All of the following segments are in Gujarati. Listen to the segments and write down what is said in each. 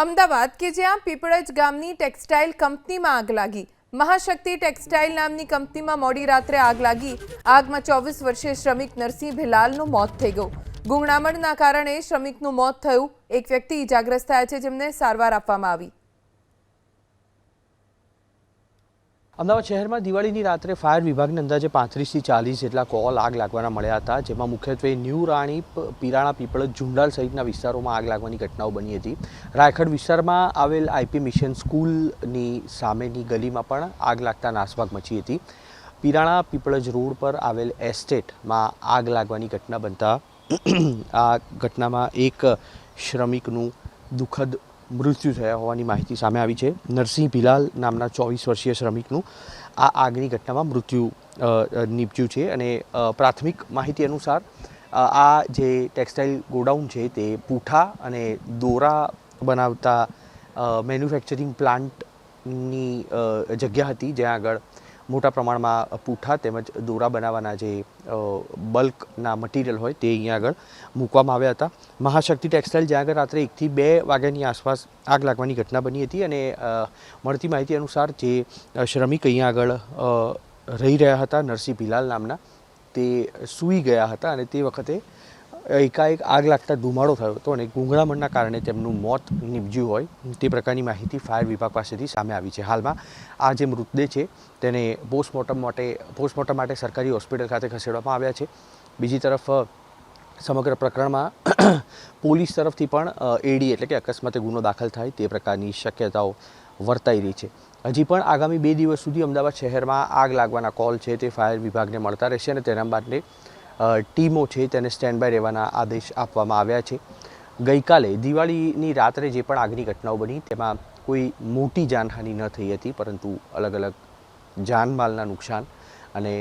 અમદાવાદ કે જ્યાં પીપળજ ગામની ટેક્સટાઇલ કંપનીમાં આગ લાગી. મહાશક્તિ ટેક્સટાઇલ નામની કંપનીમાં મોડી રાત્રે આગ લાગી. આગમાં ચોવીસ વર્ષીય શ્રમિક નરસિંહ ભિલાલનું મોત થઈ ગયું. ગુંગળામણના કારણે શ્રમિકનું મોત થયું. એક વ્યક્તિ ઇજાગ્રસ્ત થયા છે જેમને સારવાર આપવામાં આવી. અમદાવાદ શહેરમાં દિવાળીની રાત્રે ફાયર વિભાગને અંદાજે પાંત્રીસથી ચાલીસ જેટલા કોલ આગ લાગવાના મળ્યા હતા, જેમાં મુખ્યત્વે ન્યૂ રાણી પીરાણા પીપળજ ઝુંડાલ સહિતના વિસ્તારોમાં આગ લાગવાની ઘટનાઓ બની હતી. રાયખડ વિસ્તારમાં આવેલ આઈપી મિશન સ્કૂલની સામેની ગલીમાં પણ આગ લાગતા નાસભાગ મચી હતી. પીરાણા પીપળજ રોડ પર આવેલ એસ્ટેટમાં આગ લાગવાની ઘટના બનતા આ ઘટનામાં એક શ્રમિકનું દુઃખદ મૃત્યુ થયા હોવાની માહિતી સામે આવી છે. નરસિંહ ભિલાલ નામના ચોવીસ વર્ષીય શ્રમિકનું આ આગની ઘટનામાં મૃત્યુ નીપજ્યું છે અને પ્રાથમિક માહિતી અનુસાર આ જે ટેક્સટાઇલ ગોડાઉન છે તે પૂઠા અને દોરા બનાવતા મેન્યુફેક્ચરિંગ પ્લાન્ટની જગ્યા હતી જ્યાં આગળ મોટા પ્રમાણમાં પૂઠા તેમજ દોરા બનાવવાના જે બલ્કના મટીરિયલ હોય તે અહીંયા આગળ મૂકવામાં આવ્યા હતા. મહાશક્તિ ટેક્સટાઇલ જ્યાં આગળ રાત્રે એકથી બે વાગ્યાની આસપાસ આગ લાગવાની ઘટના બની હતી અને મળતી માહિતી અનુસાર જે શ્રમિક અહીંયા આગળ રહી રહ્યા હતા, નરસિંહ ભિલાલ નામના, તે સૂઈ ગયા હતા અને તે વખતે એકાએક આગ લાગતા ધુમાડો થયો હતો અને ગુંગળામણના કારણે તેમનું મોત નીપજ્યું હોય. તે પ્રકારની માહિતી ફાયર વિભાગ પાસેથી સામે આવી છે. હાલમાં આ જે મૃતદેહ છે, તેને પોસ્ટમોર્ટમ માટે પોસ્ટમોર્ટમ માટે સરકારી હોસ્પિટલ ખાતે ખસેડવામાં આવ્યા છે. બીજી તરફ સમગ્ર પ્રકરણમાં પોલીસ તરફથી પણ એડી એટલે કે અકસ્માતે ગુનો દાખલ થાય તે પ્રકારની શક્યતાઓ વર્તાઈ રહી છે. હજી પણ આગામી બે દિવસ સુધી અમદાવાદ શહેરમાં આગ લાગવાના કોલ છે તે ફાયર વિભાગને મળતા રહેશે અને તેના માટે ટીમો છે તેને સ્ટેન્ડ બાય રહેવાના આદેશ આપવામાં આવ્યા છે. ગઈકાલે દિવાળીની રાત્રે જે પણ આગની ઘટનાઓ બની તેમાં કોઈ મોટી જાનહાનિ ન થઈ હતી, પરંતુ અલગ અલગ જાનમાલના નુકસાન અને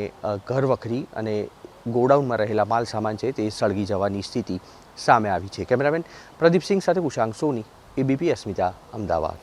ઘર વખરી અને ગોડાઉનમાં રહેલા માલ સામાન છે તે સળગી જવાની સ્થિતિ સામે આવી છે. કેમેરામેન પ્રદીપસિંહ સાથે કુશાંક સોની એબીપી અસ્મિતા, અમદાવાદ.